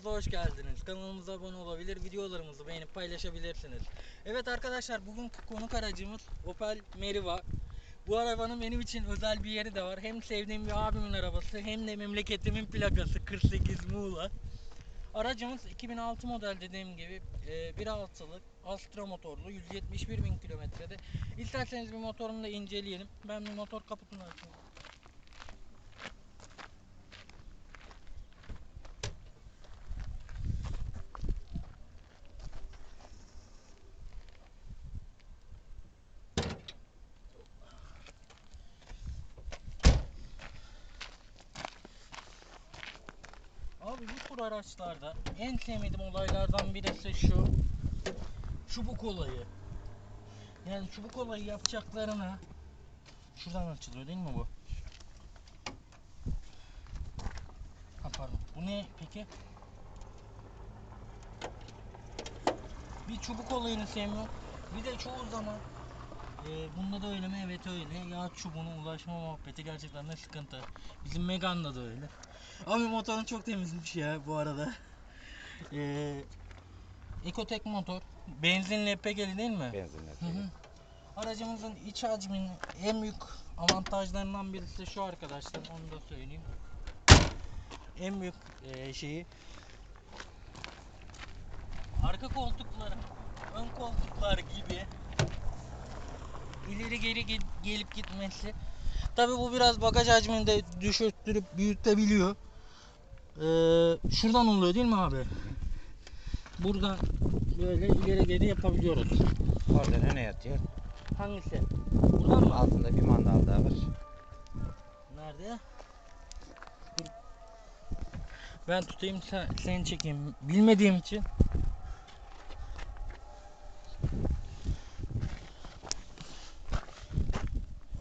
kanalımıza hoş geldiniz. Kanalımıza abone olabilir, videolarımızı beğenip paylaşabilirsiniz. Evet arkadaşlar bugünkü konuk aracımız Opel Meriva. Bu arabanın benim için özel bir yeri de var. Hem sevdiğim bir abimin arabası hem de memleketimin plakası 48 Muğla. Aracımız 2006 model dediğim gibi e, 1.6'lık Astra motorlu 171 bin kilometrede. İsterseniz bir motorunu da inceleyelim. Ben bir motor kaputunu açayım. Abi bu tür araçlarda en sevmediğim olaylardan birisi şu çubuk olayı. Yani çubuk olayı yapacaklarına şuradan açılıyor değil mi bu? Ha pardon. Bu ne peki? Bir çubuk olayını sevmiyorum. Bir de çoğu zaman e, bunda da öyle mi? Evet öyle. Yağ çubuğuna ulaşma muhabbeti gerçekten de sıkıntı. Bizim Megane'da da öyle. Abi motorun çok temizmiş ya bu arada. Ee, Ecotec motor. Benzinli EPG'li değil mi? Benzinle. Hı hı. Aracımızın iç hacminin en büyük avantajlarından birisi şu arkadaşlar onu da söyleyeyim. En büyük eee, şeyi arka koltukları ön koltuklar gibi ileri geri ge- gelip gitmesi. Tabi bu biraz bagaj hacmini de düşürttürüp büyütebiliyor. Eee, şuradan oluyor değil mi abi? Buradan böyle ileri geri yapabiliyoruz. Orada ne yatıyor? Hangisi? Buradan mı? Altında bir mandal daha var. Nerede? Ben tutayım sen, seni çekeyim. Bilmediğim için.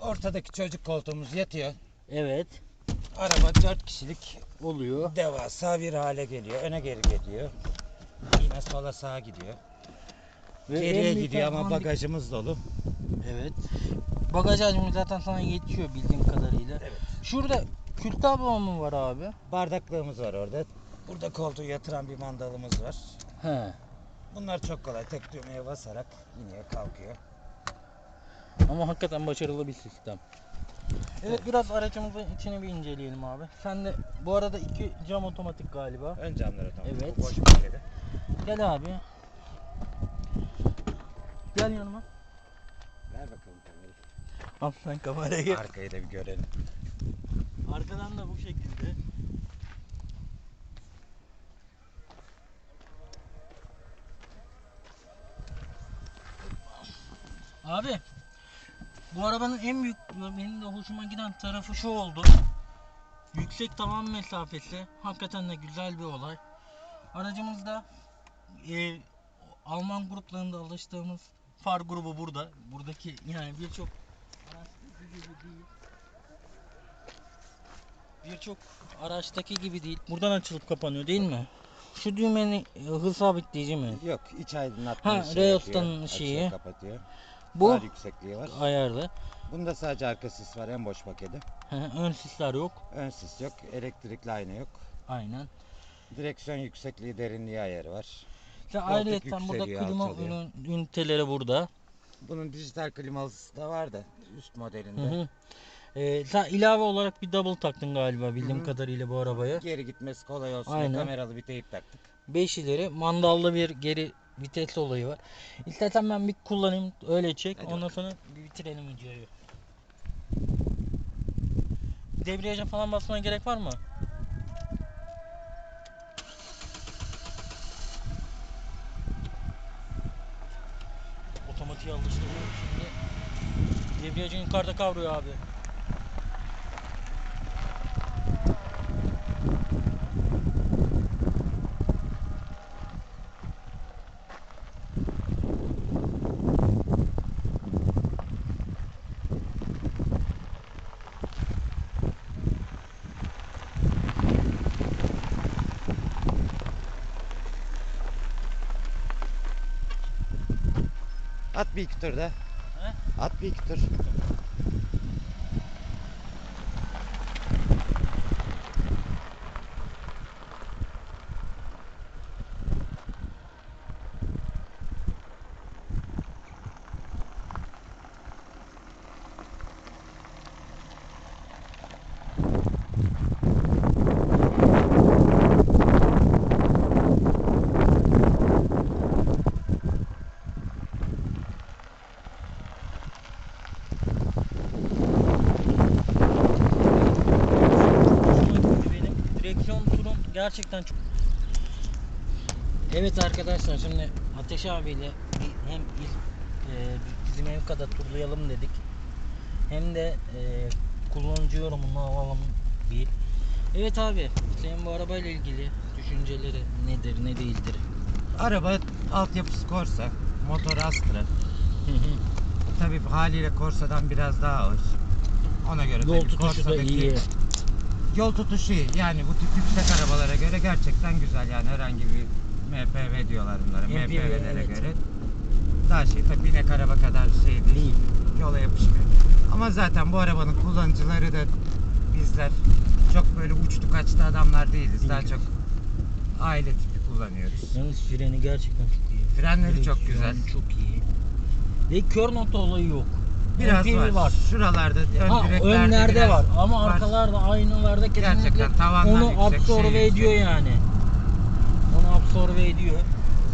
Ortadaki çocuk koltuğumuz yatıyor. Evet. Araba 4 kişilik Oluyor. devasa bir hale geliyor. Öne geri gidiyor. Yine sola sağa gidiyor. Ve Geriye gidiyor ama bagajımız dolu. Evet. Bagaj hacmi zaten sana yetişiyor bildiğim kadarıyla. Evet. Şurada kül mı var abi? Bardaklığımız var orada. Burada koltuğu yatıran bir mandalımız var. He. Bunlar çok kolay. Tek düğmeye basarak iniyor kalkıyor. Ama hakikaten başarılı bir sistem. Evet biraz aracımızın içini bir inceleyelim abi. Sen de bu arada iki cam otomatik galiba. Ön camlar otomatik. Evet. Bu boş paketi. Gel abi. Gel yanıma. Ver bakalım kamerayı. Al sen kamerayı. Arkayı da bir görelim. Arkadan da bu şekilde. Abi bu arabanın en büyük benim de hoşuma giden tarafı şu oldu. Yüksek tavan mesafesi hakikaten de güzel bir olay. Aracımızda e, Alman gruplarında alıştığımız far grubu burada. Buradaki yani birçok araçtaki gibi değil. Birçok araçtaki gibi değil. Buradan açılıp kapanıyor değil mi? Şu düğmenin e, hız sabitleyici mi? Yok iç aydınlatma Ha, ışığı Reos'tan şeyi. kapatıyor. Bu Var yüksekliği var. ayarlı. Bunda sadece arka sis var en boş paketi. Hı hı, Ön sisler yok. Ön sis yok. Elektrikli ayna yok. Aynen. Direksiyon yüksekliği derinliği ayarı var. İşte Koltuk ayrıca burada yükseliyor, klima alçalıyor. ünü- üniteleri burada. Bunun dijital klimalısı da var da üst Hı modelinde. hı. Ee, sen ilave olarak bir double taktın galiba bildiğim Hı hı. kadarıyla bu arabaya. Geri gitmesi kolay olsun diye Aynen. kameralı bir teyip taktık. 5 ileri mandallı bir geri vites olayı var. İstersen ben bir kullanayım öyle çek. Hadi Ondan sonra bir bitirelim videoyu. Debriyaja falan basmaya gerek var mı? Otomatiğe alıştırıyorum şimdi. Debriyajın yukarıda kavruyor abi. At bir iki tur da. He? At bir iki tur. Gerçekten çok Evet arkadaşlar şimdi Ateş abiyle hem il, e, bizim ev kadar turlayalım dedik. Hem de e, kullanıcı yorumunu alalım bir. Evet abi senin bu arabayla ilgili düşünceleri nedir ne değildir? Araba altyapısı Corsa, motor Astra. Tabii haliyle Corsa'dan biraz daha ağır. Ona göre Yol tabii tutuşu da Corsa'daki- iyi. Yol tutuşu iyi. Yani bu tip yüksek arabalara göre gerçekten güzel. Yani herhangi bir MPV diyorlar bunlara. MPV, MPV'lere evet. göre. Daha şey tabii binek araba kadar şey değil. Yola yapışmıyor. Ama zaten bu arabanın kullanıcıları da bizler çok böyle uçtu kaçtı adamlar değiliz. Daha çok aile tipi kullanıyoruz. Yalnız freni gerçekten çok iyi. Frenleri çok Direksiyon güzel. Çok iyi. Ve kör nokta olayı yok. Biraz MPV var. Şuralarda ön Ha, direklerde önlerde var ama arkalarda aynalarda kesinlikle onu yüksek, absorbe şey ediyor yüksek. yani. Onu absorbe ediyor.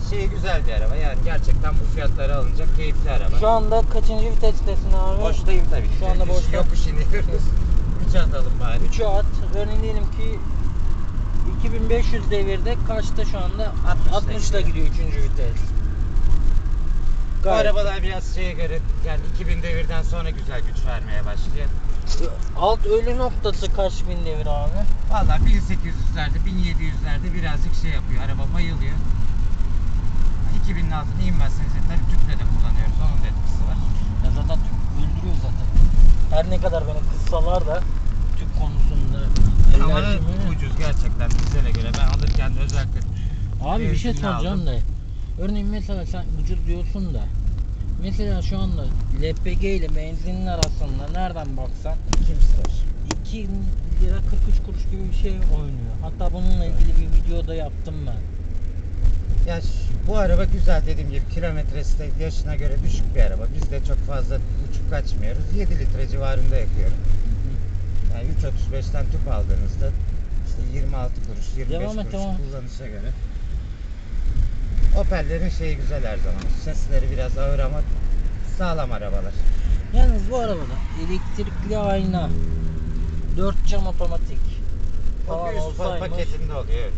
Şey güzel bir araba yani gerçekten bu fiyatlara alınacak keyifli araba. Şu anda kaçıncı vitestesin abi? Boştayım tabii. Şu anda boşta. Yokuş iniyoruz. Üçe atalım bari. 3'ü at. Örneğin diyelim ki 2500 devirde kaçta şu anda? 60'la 60 ile gidiyor 3. vites. Bu Gayet. arabalar biraz şeye göre yani 2000 devirden sonra güzel güç vermeye başlıyor. Alt ölü noktası kaç bin devir abi? Valla 1800'lerde 1700'lerde birazcık şey yapıyor. Araba bayılıyor. 2000'in altına inmezseniz tabii tüple de kullanıyoruz. Onun da etkisi var. Ya zaten tüp öldürüyor zaten. Her ne kadar beni kıssalar da tüp konusunda Ama enerjimi... ucuz gerçekten dizele göre. Ben alırken de özellikle Abi bir şey soracağım da. Örneğin mesela sen ucuz diyorsun da. Mesela şu anda LPG ile benzinin arasında nereden baksan kimse var. 2 lira 43 kuruş gibi bir şey oynuyor. Hatta bununla ilgili bir videoda yaptım ben. Ya bu araba güzel dediğim gibi kilometresi de yaşına göre düşük bir araba. Biz de çok fazla uçup kaçmıyoruz. 7 litre civarında yakıyorum. Yani 3.35'ten tüp aldığınızda işte 26 kuruş, 25 Devam et, kuruş devam. kullanışa göre. Opel'lerin şeyi güzel her zaman. Sesleri biraz ağır ama sağlam arabalar. Yalnız bu arabada elektrikli ayna, 4 cam otomatik O falan üst olsaymış. paketinde oluyor evet.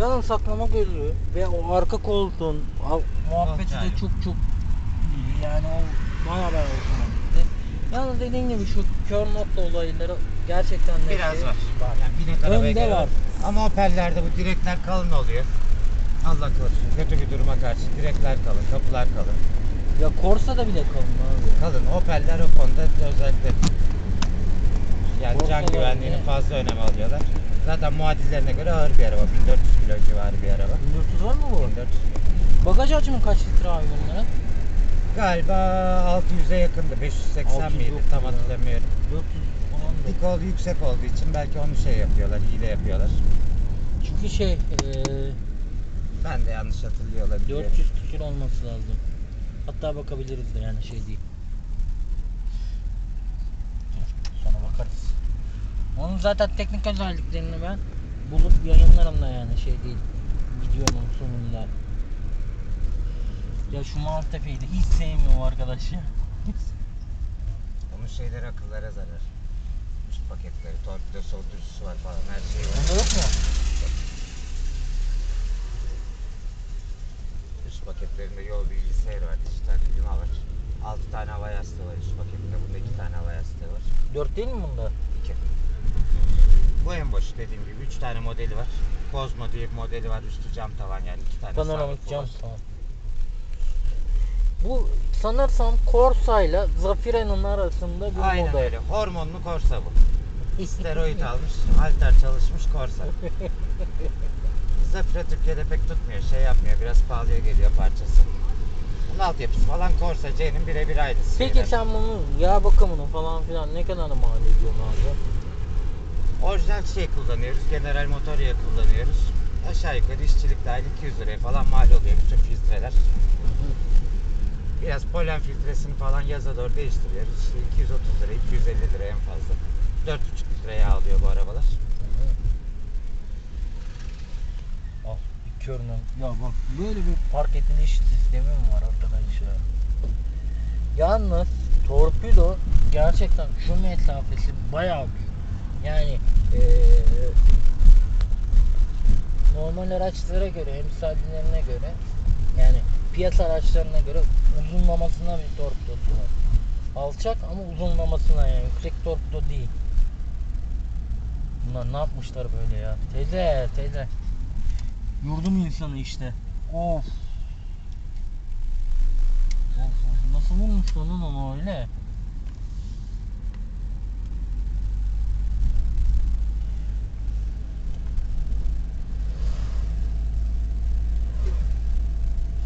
Yanım saklama gözü ve o arka koltuğun al- muhabbeti de çok çok iyi. Yani o bayağı bayağı hoşuma gitti. Yalnız dediğin gibi şu kör nokta olayları gerçekten Biraz şey- var. Yani binek arabaya Önde göre var. Ama Opel'lerde bu direkler kalın oluyor. Allah korusun. Kötü bir duruma karşı direkler kalın, kapılar kalın. Ya Corsa'da bile kalın abi. Kalın. Opel'ler o konuda özellikle yani can Corsa'lar güvenliğini ne? fazla önem alıyorlar. Zaten muadillerine göre ağır bir araba. 1400 kilo civarı bir araba. 1400 var mı bu? 1400 kilo. Bagaj hacmi kaç litre abi bunların? Galiba 600'e yakındı. 580 600 miydi? Tam ya. hatırlamıyorum. 400 falan da. Dik ol yüksek olduğu için belki onu şey yapıyorlar, de yapıyorlar. Çünkü şey eee Ben de yanlış hatırlıyor olabilirim. 400 küsür olması lazım. Hatta bakabiliriz de yani şey değil. Sonra bakarız. Onun zaten teknik özelliklerini ben bulup yayınlarım da yani şey değil. Videonun sonunda. Ya şu Maltepe'yi de hiç sevmiyorum arkadaş ya. Onun şeyleri akıllara zarar. Üst paketleri, torpido soğutucusu var falan her şey var. Onda yok mu? Üst paketlerinde yol bilgisayarı var, dijital klima var. 6 tane hava yastığı var üst paketinde. Bunda 2 tane hava yastığı var. 4 değil mi bunda? 2. Bu en boş dediğim gibi 3 tane modeli var. Cosmo diye bir modeli var. Üstü cam tavan yani 2 tane Panoramik cam tamam. Bu sanırsam Corsa ile Zafira'nın arasında bir Aynen model. öyle. Hormonlu Corsa bu. Steroid almış, halter çalışmış Corsa. Zafira Türkiye'de pek tutmuyor, şey yapmıyor. Biraz pahalıya geliyor parçası. Bunun altyapısı falan Corsa C'nin birebir aynısı. Peki şeyler. sen bunun yağ bakımını falan filan ne kadar mal ediyorsun abi? Orijinal şey kullanıyoruz, general motor yağı kullanıyoruz. Aşağı yukarı işçilik dahil 200 liraya falan mal oluyor bütün filtreler. Biraz polen filtresini falan yaza doğru değiştiriyoruz. İşte 230 lira, 250 lira en fazla. 4,5 litre yağ alıyor bu arabalar. Al bir körünün. Ya bak böyle bir park ediliş sistemi mi var arkadaş ya? Yalnız torpido gerçekten şu mesafesi bayağı büyük. Yani eee normal araçlara göre, emsallerine göre yani piyasa araçlarına göre uzunlamasına bir torpidosu var. Alçak ama uzunlamasına yani yüksek torpido değil. Bunlar ne yapmışlar böyle ya? Teyze, teyze. Yurdum insanı işte. Of. Of, of. Nasıl vurmuş lan onu öyle?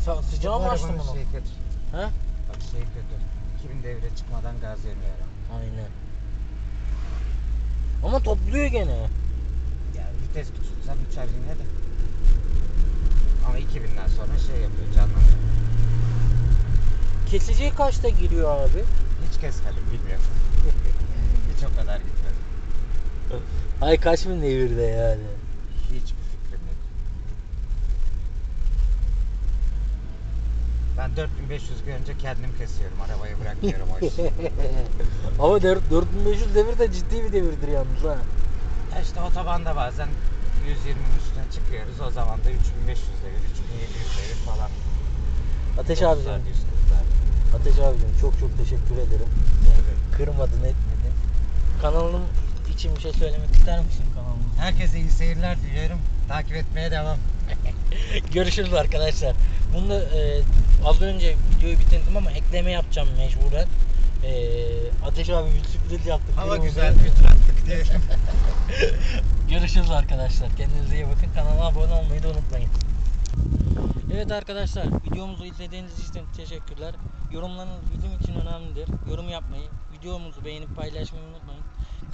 Sa sıcağı mı açtın bunu? Şey kötü. He? Bak şey kötü. 2000 devre çıkmadan gaz araba. Aynen. Ama topluyor gene. Ya vites küçültsem uçar yine de. Ama 2000'den sonra şey yapıyor canlanıyor. Kesiciye kaçta giriyor abi? Hiç kesmedim bilmiyorum. Hiç o kadar gitmedim. Ay kaç bin devirde yani. Hiçbir fikrim yok. Ben 4500 görünce kendim kesiyorum. Arabayı bırakıyorum o işi. Ama 4 4500 devir de ciddi bir devirdir yalnız ha. Ya işte otobanda bazen 120'nin üstüne çıkıyoruz. O zaman da 3500 devir, 3700 devir falan. Ateş 90'lar, abicim. 140'lar. Ateş abicim çok çok teşekkür ederim. Evet. Kırmadın etmedin. Kanalım için bir şey söylemek ister misin kanalım? Herkese iyi seyirler diliyorum. Takip etmeye devam. Görüşürüz arkadaşlar. Bunu da, e, az önce videoyu bitirdim ama ekleme yapacağım mecburen. E, Ateş abi bir sürpriz yaptık. Hava güzel, bir tur attık diyelim. Görüşürüz arkadaşlar. Kendinize iyi bakın. Kanala abone olmayı da unutmayın. Evet arkadaşlar videomuzu izlediğiniz için teşekkürler. Yorumlarınız bizim için önemlidir. Yorum yapmayı, videomuzu beğenip paylaşmayı unutmayın.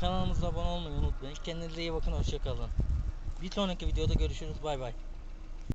Kanalımıza abone olmayı unutmayın. Kendinize iyi bakın. Hoşçakalın. Bir sonraki videoda görüşürüz. Bay bay.